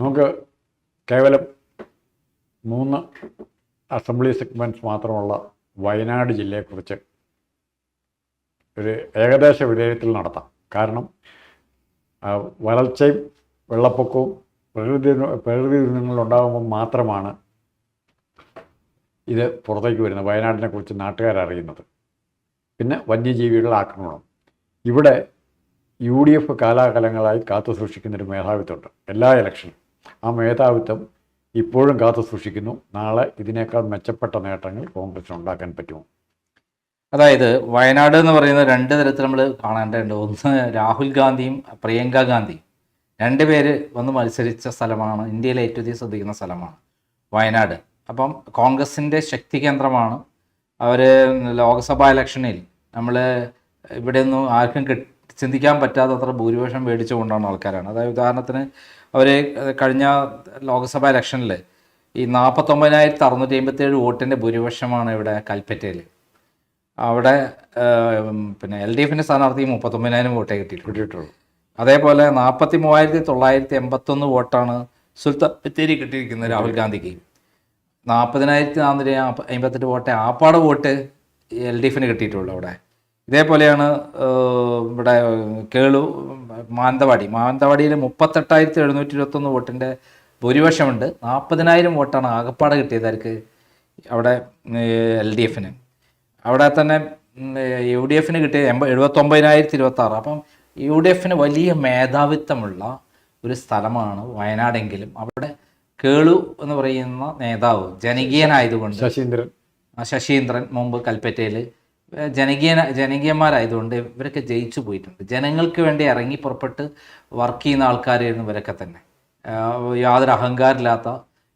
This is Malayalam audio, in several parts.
നമുക്ക് കേവലം മൂന്ന് അസംബ്ലി സെഗ്മെന്റ്സ് മാത്രമുള്ള വയനാട് ജില്ലയെക്കുറിച്ച് ഒരു ഏകദേശ വിലയിരുത്തൽ നടത്താം. കാരണം വരൾച്ചയും വെള്ളപ്പൊക്കവും പ്രകൃതി പ്രകൃതി ദുരന്തങ്ങളുണ്ടാകുമ്പോൾ മാത്രമാണ് ഇത് പുറത്തേക്ക് വരുന്നത് വയനാടിനെ കുറിച്ച് നാട്ടുകാരറിയുന്നത് പിന്നെ വന്യജീവികളുടെ ആക്രമണം. ഇവിടെ യു ഡി എഫ് കാലാകാലങ്ങളായി കാത്തു സൂക്ഷിക്കുന്നൊരു മേധാവിത്വമുണ്ട്. എല്ലാ ഇലക്ഷനും ആ മേധാവിത്വം ഇപ്പോഴും കാത്തു സൂക്ഷിക്കുന്നു. നാളെ ഇതിനേക്കാൾ മെച്ചപ്പെട്ട നേട്ടങ്ങൾ കോൺഗ്രസ് ഉണ്ടാക്കാൻ പറ്റുമോ? അതായത് വയനാട് എന്ന് പറയുന്ന രണ്ട് തരത്തിൽ നമ്മൾ കാണേണ്ടതുണ്ട്. ഒന്ന് രാഹുൽ ഗാന്ധിയും പ്രിയങ്ക ഗാന്ധിയും രണ്ടുപേര് വന്ന് മത്സരിച്ച സ്ഥലമാണ് ഇന്ത്യയിലെ ഏറ്റവും അധികം ശ്രദ്ധിക്കുന്ന സ്ഥലമാണ് വയനാട്. അപ്പം കോൺഗ്രസിന്റെ ശക്തി കേന്ദ്രമാണ്. അവർ ലോക്സഭാ ഇലക്ഷനിൽ നമ്മൾ ഇവിടെ ഒന്നും ആർക്കും കിട്ട് ചിന്തിക്കാൻ പറ്റാത്ത അത്ര ഭൂരിപക്ഷം മേടിച്ചുകൊണ്ടാണ് ആൾക്കാരാണ്. അതായത് ഉദാഹരണത്തിന് അവർ കഴിഞ്ഞ ലോക്സഭാ ഇലക്ഷനിൽ ഈ നാൽപ്പത്തൊമ്പതിനായിരത്തി അറുന്നൂറ്റി അമ്പത്തേഴ് വോട്ടിന്റെ ഭൂരിപക്ഷമാണ് ഇവിടെ കൽപ്പറ്റയിൽ അവിടെ പിന്നെ എൽ ഡി എഫിന്റെ സ്ഥാനാർത്ഥി മുപ്പത്തൊമ്പതിനായിരം വോട്ടേ കിട്ടിയിട്ടുള്ളൂ. കിട്ടിയിട്ടുള്ളൂ. അതേപോലെ നാൽപ്പത്തി മൂവായിരത്തി തൊള്ളായിരത്തി എൺപത്തൊന്ന് വോട്ടാണ് സുൽത്താൻ ബത്തേരി കിട്ടിയിരിക്കുന്നത് രാഹുൽ ഗാന്ധിക്ക്. നാൽപ്പതിനായിരത്തി നാനൂറ്റി അമ്പത്തെട്ട് വോട്ട് ആപ്പാട് വോട്ട് എൽ ഡി എഫിന് കിട്ടിയിട്ടുള്ളൂ അവിടെ. ഇതേപോലെയാണ് ഇവിടെ കേളു മാനന്തവാടി മാനന്തവാടിയിൽ മുപ്പത്തെട്ടായിരത്തി എഴുന്നൂറ്റി ഇരുപത്തൊന്ന് വോട്ടിന്റെ ഭൂരിപക്ഷമുണ്ട്. നാൽപ്പതിനായിരം വോട്ടാണ് ആകപ്പാട് കിട്ടിയത് അവർക്ക് അവിടെ എൽ ഡി എഫിന്. അവിടെ തന്നെ യു ഡി എഫിന് കിട്ടിയ എൺപ എഴുപത്തൊമ്പതിനായിരത്തി ഇരുപത്തി ആറ് അപ്പം യു ഡി എഫിന് വലിയ മേധാവിത്വമുള്ള ഒരു സ്ഥലമാണ് വയനാടെങ്കിലും. അവിടെ കേളു എന്ന് പറയുന്ന നേതാവ് ജനകീയനായതുകൊണ്ട് ശശീന്ദ്രൻ. ആ ശശീന്ദ്രൻ മുമ്പ് കൽപ്പറ്റയിൽ ജനകീയ ജനകീയന്മാരായതുകൊണ്ട് ഇവരൊക്കെ ജയിച്ചു പോയിട്ടുണ്ട്. ജനങ്ങൾക്ക് വേണ്ടി ഇറങ്ങി പുറപ്പെട്ട് വർക്ക് ചെയ്യുന്ന ആൾക്കാരായിരുന്നു ഇവരൊക്കെ തന്നെ. യാതൊരു അഹങ്കാരമില്ലാത്ത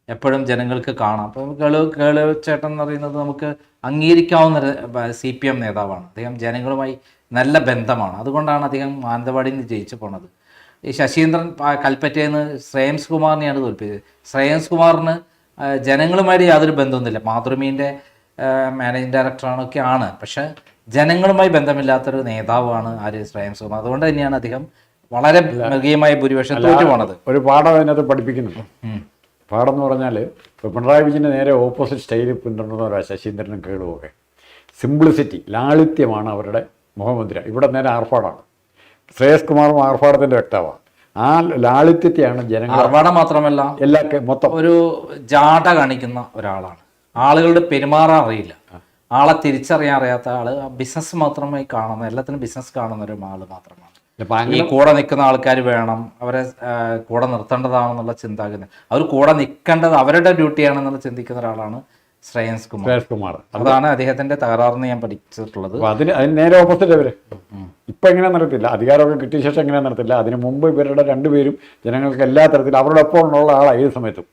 എപ്പോഴും ജനങ്ങൾക്ക് കാണാം. അപ്പം കേളു കേളു ചേട്ടൻ എന്ന് പറയുന്നത് നമുക്ക് അംഗീകരിക്കാവുന്ന സി പി എം നേതാവാണ്. അദ്ദേഹം ജനങ്ങളുമായി നല്ല ബന്ധമാണ്. അതുകൊണ്ടാണ് അദ്ദേഹം മാനന്തവാടിയിൽ നിന്ന് ജയിച്ചു പോണത്. ഈ ശശീന്ദ്രൻ കൽപ്പറ്റയിൽ ശ്രേയംസ് കുമാറിനെയാണ് തോൽപ്പിച്ചത്. ശ്രേയംസ് കുമാറിന് ജനങ്ങളുമായിട്ട് യാതൊരു ബന്ധമൊന്നുമില്ല മാതൃമീന്റെ മാനേജിങ് ഡയറക്ടറാണ് ആണ് പക്ഷേ ജനങ്ങളുമായി ബന്ധമില്ലാത്തൊരു നേതാവാണ് ആര്? ശ്രേയം സുഖം അതുകൊണ്ട് തന്നെയാണ് അദ്ദേഹം വളരെ മൃഗീയമായ ഭൂരിപക്ഷം തോറ്റു പോണത്. ഒരു പാഠം അതിനകത്ത് പഠിപ്പിക്കുന്നു. പാഠം എന്ന് പറഞ്ഞാൽ ഇപ്പോൾ പിണറായി വിജയന്റെ നേരെ ഓപ്പോസിറ്റ് സ്റ്റൈലിൽ പിന്തുടർന്നവരാണ് ശശീന്ദ്രനും കേളുമൊക്കെ സിംപ്ലിസിറ്റി ലാളിത്യമാണ് അവരുടെ മുഖമുദ്ര. ഇവിടെ നേരെ ആർഭാടാണ്. ശ്രേയസ് കുമാറും ആർഭാടത്തിന്റെ വ്യക്തമാണ്. ആ ലാളിത്യത്തെയാണ് ജനങ്ങൾ ആർഭാടം മാത്രമല്ല എല്ലാ മൊത്തം ഒരു ജാട കാണിക്കുന്ന ഒരാളാണ്. ആളുകളുടെ പെരുമാറാൻ അറിയില്ല. ആളെ തിരിച്ചറിയാൻ അറിയാത്ത ആൾ ബിസിനസ് മാത്രമായി കാണുന്ന എല്ലാത്തിനും ബിസിനസ് കാണുന്ന ഒരു ആൾ മാത്രമാണ്. ഈ കൂടെ നിൽക്കുന്ന ആൾക്കാർ വേണം അവരെ കൂടെ നിർത്തേണ്ടതാണെന്നുള്ള ചിന്താഗതി. അവർ കൂടെ നിൽക്കേണ്ടത് അവരുടെ ഡ്യൂട്ടിയാണെന്നുള്ള ചിന്തിക്കുന്ന ഒരാളാണ് ശ്രേയൻസ് കുമാർ. ശ്രേയസ് കുമാർ. അതാണ് അദ്ദേഹത്തിന്റെ തകരാറെന്ന് ഞാൻ പഠിച്ചിട്ടുള്ളത്. അതിന് അതിന് നേരെ ഓപ്പോസിറ്റ് അവർ ഇപ്പൊ എങ്ങനെ നടത്തില്ല അധികാരമൊക്കെ കിട്ടിയ ശേഷം എങ്ങനെ നടത്തില്ല അതിന് മുമ്പ് ഇവരുടെ രണ്ടുപേരും ജനങ്ങൾക്ക് എല്ലാ തരത്തിലും അവരുടെ ഒപ്പം ഉള്ള ആളാണ് ഏത് സമയത്തും.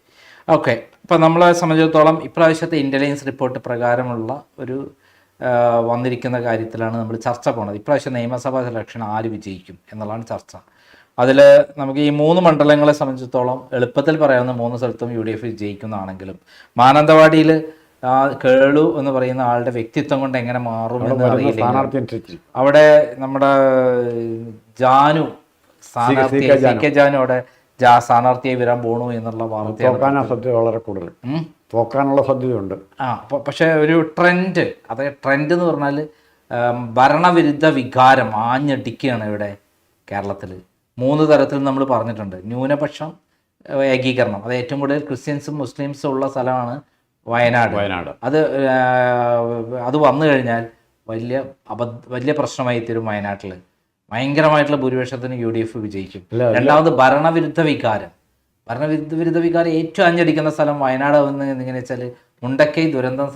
ഓക്കെ. ഇപ്പം നമ്മളെ സംബന്ധിച്ചിടത്തോളം ഇപ്രാവശ്യത്തെ ഇന്റലിജൻസ് റിപ്പോർട്ട് പ്രകാരമുള്ള ഒരു വന്നിരിക്കുന്ന കാര്യത്തിലാണ് നമ്മൾ ചർച്ച പോണത്. ഇപ്രാവശ്യം നിയമസഭാ ഇലക്ഷൻ ആര് വിജയിക്കും എന്നുള്ളതാണ് ചർച്ച. അതിൽ നമുക്ക് ഈ മൂന്ന് മണ്ഡലങ്ങളെ സംബന്ധിച്ചിടത്തോളം എളുപ്പത്തിൽ പറയാവുന്ന മൂന്ന് സ്ഥലത്തും യു ഡി എഫ് വിജയിക്കുന്നതാണെങ്കിലും മാനന്തവാടിയിൽ ആ കേളു എന്ന് പറയുന്ന ആളുടെ വ്യക്തിത്വം കൊണ്ട് എങ്ങനെ മാറും എന്ന് അറിയില്ല അവിടെ നമ്മുടെ ജാനു സ്ഥാനാർത്ഥി സി കെ ജാനു അവിടെ ജാ സ്ഥാനാർത്ഥിയായി വരാൻ പോണു എന്നുള്ള വാർത്ത തോക്കാനാ സാധ്യത വളരെ കൂടുതൽ. തോക്കാനുള്ള സാധ്യതയുണ്ട് ആ പക്ഷെ ഒരു ട്രെൻഡ് അത് ട്രെൻഡ് എന്ന് പറഞ്ഞാൽ ഭരണവിരുദ്ധ വികാരം ആഞ്ഞടിക്കുകയാണ് ഇവിടെ കേരളത്തിൽ മൂന്ന് തരത്തിൽ നമ്മൾ പറഞ്ഞിട്ടുണ്ട്. ന്യൂനപക്ഷം ഏകീകരണം. അത് ഏറ്റവും കൂടുതൽ ക്രിസ്ത്യൻസും മുസ്ലിംസും ഉള്ള സ്ഥലമാണ് വയനാട്. വയനാട്. അത് അത് വന്നു കഴിഞ്ഞാൽ വലിയ അബദ്ധ വലിയ പ്രശ്നമായി തീരും വയനാട്ടിൽ ഭയങ്കരമായിട്ടുള്ള ഭൂരിപക്ഷത്തിന് യു ഡി എഫ് വിജയിക്കും. രണ്ടാമത് ഭരണവിരുദ്ധ വികാരം. ഭരണവിരുദ്ധ വിരുദ്ധ വികാരം ഏറ്റവും അഞ്ഞടിക്കുന്ന സ്ഥലം വയനാട് എന്ന് എങ്ങനെ വെച്ചാൽ മുണ്ടക്കൈ ദുരന്തം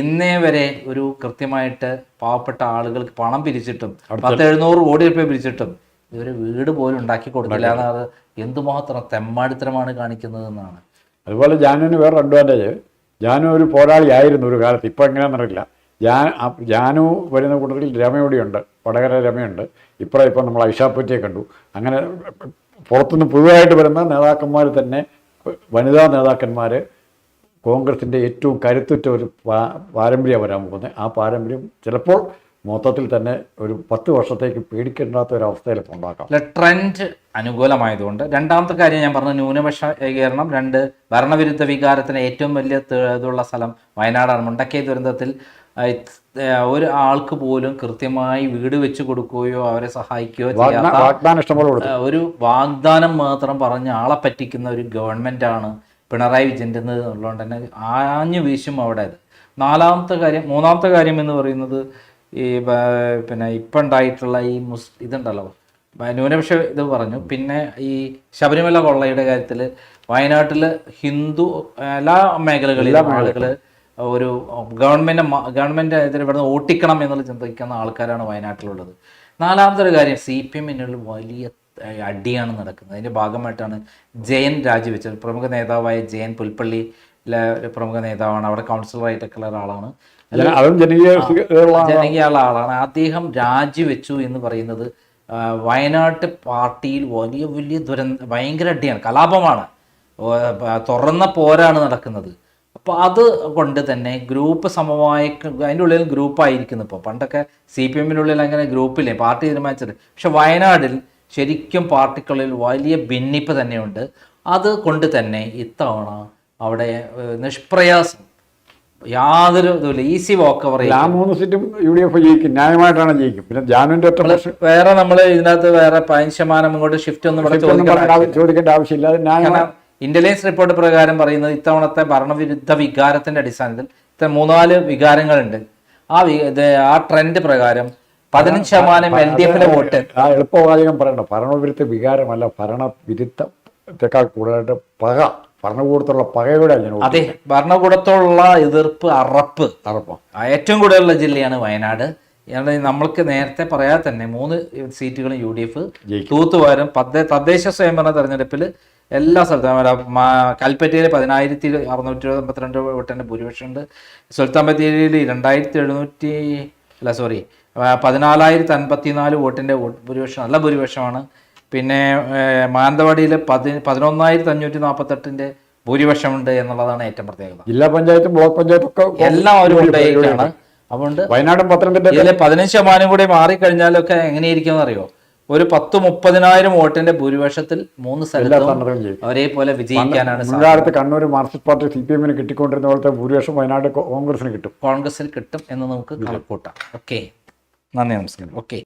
ഇന്നേ വരെ ഒരു കൃത്യമായിട്ട് പാവപ്പെട്ട ആളുകൾക്ക് പണം പിരിച്ചിട്ടും പത്ത് എഴുന്നൂറ് കോടി രൂപ പിരിച്ചിട്ടും ഇവർ വീട് പോലും ഉണ്ടാക്കി കൊടുക്കില്ല എന്നത് എന്തുമാത്രം തെമ്മാടിത്തരമാണ് കാണിക്കുന്നത് എന്നാണ്. അതുപോലെ ജാനുവിന് വേറെ അഡ്വാന്റേജ് ജാനു ഒരു പോരാളിയായിരുന്നു ഒരു കാലത്ത്. ഇപ്പൊ എങ്ങനെയാണെന്നറിയില്ല ജാ ജാനു വരുന്ന കൂട്ടത്തിൽ രമയോടിയുണ്ട് വടകര രമയുണ്ട്. ഇപ്പുറം ഇപ്പം നമ്മൾ ഐഷാപ്പറ്റിയെ കണ്ടു. അങ്ങനെ പുറത്തുനിന്ന് പുതുതായിട്ട് വരുന്ന നേതാക്കന്മാർ തന്നെ വനിതാ നേതാക്കന്മാർ കോൺഗ്രസിന്റെ ഏറ്റവും കരുത്തുറ്റ ഒരു പാ പാരമ്പര്യം വരാൻ പോകുന്നത്. ആ പാരമ്പര്യം ചിലപ്പോൾ മൊത്തത്തിൽ തന്നെ ഒരു പത്ത് വർഷത്തേക്ക് പേടിക്കേണ്ടാത്ത ഒരു അവസ്ഥയിൽ ഉണ്ടാക്കാം. അല്ല ട്രെൻഡ് അനുകൂലമായതുകൊണ്ട് രണ്ടാമത്തെ കാര്യം ഞാൻ പറഞ്ഞ ന്യൂനപക്ഷ ഏകീകരണം രണ്ട് ഭരണവിരുദ്ധ വികാരത്തിന് ഏറ്റവും വലിയ ഇതുള്ള സ്ഥലം വയനാടാണ് മുണ്ടക്കൈ ദുരന്തത്തിൽ ഒരു ആൾക്ക് പോലും കൃത്യമായി വീട് വെച്ച് കൊടുക്കുകയോ അവരെ സഹായിക്കുകയോ ചെയ്യാത്ത ഒരു വാഗ്ദാനം മാത്രം പറഞ്ഞ് ആളെ പറ്റിക്കുന്ന ഒരു ഗവൺമെന്റാണ് പിണറായി വിജയന്റെ ഉള്ളതുകൊണ്ട് തന്നെ ആഞ്ഞു വീശും അവിടെ നാലാമത്തെ കാര്യം മൂന്നാമത്തെ കാര്യം എന്ന് പറയുന്നത് ഈ പിന്നെ ഇപ്പം ഉണ്ടായിട്ടുള്ള ഈ മുസ് ഇതുണ്ടല്ലോ. ന്യൂനപക്ഷ ഇത് പറഞ്ഞു. പിന്നെ ഈ ശബരിമല കൊള്ളയുടെ കാര്യത്തിൽ വയനാട്ടിൽ ഹിന്ദു എല്ലാ മേഖലകളിലും ആളുകൾ ഒരു ഗവൺമെന്റ് ഗവൺമെന്റ് ഇതിൽ ഇവിടുന്ന് ഓട്ടിക്കണം എന്നുള്ള ചിന്തിക്കുന്ന ആൾക്കാരാണ് വയനാട്ടിലുള്ളത്. നാലാമത്തെ ഒരു കാര്യം സി പി എമ്മിനുള്ള വലിയ അടിയാണ് നടക്കുന്നത്. അതിന്റെ ഭാഗമായിട്ടാണ് ജയൻ രാജിവെച്ചത്. പ്രമുഖ നേതാവായ ജയൻ പുൽപ്പള്ളിയിലെ ഒരു പ്രമുഖ നേതാവാണ്. അവിടെ കൗൺസിലറായിട്ടൊക്കെ ഉള്ള ഒരാളാണ്. ജന- ജനകീയ ആളാണ്. അദ്ദേഹം രാജിവെച്ചു എന്ന് പറയുന്നത് വയനാട്ട് പാർട്ടിയിൽ വലിയ വലിയ ദുരന്ത ഭയങ്കര അടിയാണ്. കലാപമാണ്. തുറന്ന പോരാണ് നടക്കുന്നത്. അപ്പോൾ അത് കൊണ്ട് തന്നെ ഗ്രൂപ്പ് സമവായ അതിന്റെ ഉള്ളിൽ ഗ്രൂപ്പായിരിക്കുന്നു ഇപ്പോൾ പണ്ടൊക്കെ സി പി എമ്മിനുള്ളിൽ അങ്ങനെ ഗ്രൂപ്പില്ലേ പാർട്ടി തീരുമാനിച്ചത്. പക്ഷെ വയനാടിൽ ശരിക്കും പാർട്ടിക്കുള്ളിൽ വലിയ ഭിന്നിപ്പ് തന്നെയുണ്ട്. അത് കൊണ്ട് തന്നെ ഇത്തവണ അവിടെ നിഷ്പ്രയാസം. യാതൊരു ഇതുമില്ല. ഈസി വാക്ക് ഓവർ ആ മൂന്ന് സീറ്റും യു ഡി എഫ് ജയിക്കും. ന്യായമായിട്ടാണ് ജയിക്കും. പിന്നെ ജാനുവിന്റെ ഒറ്റ വേറെ നമ്മൾ ഇതിനകത്ത് വേറെ പതിനഞ്ച് ശതമാനം ഇങ്ങോട്ട് ഷിഫ്റ്റ് ഒന്നും ചോദിക്കേണ്ട ആവശ്യമില്ല. ഇന്റലിജൻസ് റിപ്പോർട്ട് പ്രകാരം പറയുന്നത് ഇത്തവണത്തെ ഭരണവിരുദ്ധ വികാരത്തിന്റെ അടിസ്ഥാനത്തിൽ ഇത്ര മൂന്നാൽ വികാരങ്ങളുണ്ട്. ആ ആ ട്രെൻഡ് പ്രകാരം പതിനഞ്ച് ശതമാനം എൽ ഡി എഫിന്റെ വോട്ട്. ആ എളുപ്പവാചകം പറയണ്ട. ഭരണവിരുദ്ധ വികാരമല്ല ഭരണവിരുദ്ധത്തെക്കാൾ കൂടുതലായിട്ട് പക. ഭരണകൂടത്തുള്ള പകയുടെ അല്ല അതെ ഭരണകൂടത്തോടുള്ള എതിർപ്പ് അറപ്പ്. അറപ്പോ. ഏറ്റവും കൂടുതലുള്ള ജില്ലയാണ് വയനാട്. നമ്മൾക്ക് നേരത്തെ പറയാതെ തന്നെ മൂന്ന് സീറ്റുകളും യു ഡി എഫ് തൂത്തുവാരം തദ്ദേശ സ്വയംഭരണ തെരഞ്ഞെടുപ്പിൽ എല്ലാ സ്ഥലത്തും. കൽപ്പറ്റയിൽ പതിനായിരത്തി അറുന്നൂറ്റി അമ്പത്തിരണ്ട് വോട്ടിന്റെ ഭൂരിപക്ഷമുണ്ട്. സുൽത്താൻ ബത്തേരിയിൽ രണ്ടായിരത്തി എഴുന്നൂറ്റി അല്ല സോറി പതിനാലായിരത്തി അൻപത്തിനാല് വോട്ടിന്റെ വോട്ട് ഭൂരിപക്ഷം നല്ല ഭൂരിപക്ഷമാണ്. പിന്നെ മാനന്തവാടിയിൽ പതി പതിനൊന്നായിരത്തി അഞ്ഞൂറ്റി നാൽപ്പത്തെട്ടിന്റെ ഭൂരിപക്ഷമുണ്ട് എന്നുള്ളതാണ് ഏറ്റവും പ്രത്യേകത. ജില്ലാ പഞ്ചായത്തും ബ്ലോക്ക് പഞ്ചായത്തും ഒക്കെ എല്ലാം ഒരു കൊണ്ടേക്കാണ് അതുകൊണ്ട് വയനാടും പത്തനംതിട്ട ഇതിലെ പതിനഞ്ച് ശതമാനം കൂടി മാറിക്കഴിഞ്ഞാലൊക്കെ എങ്ങനെയിരിക്കും അറിയോ? ഒരു പത്ത് മുപ്പതിനായിരം വോട്ടിന്റെ ഭൂരിപക്ഷത്തിൽ മൂന്ന് സ്ഥലത്തും ഒരേപോലെ വിജയിക്കാനാണ് മുൻകാലത്ത് Kannur Marxist party C P എമ്മിന് കിട്ടിക്കൊണ്ടിരുന്ന പോലത്തെ ഭൂരിപക്ഷം വയനാട് കോൺഗ്രസിന് കിട്ടും. കോൺഗ്രസിൽ കിട്ടും എന്ന് നമുക്ക് കണക്കൂട്ടാം ഓക്കെ. നന്ദി നമസ്കാരം. ഓക്കെ.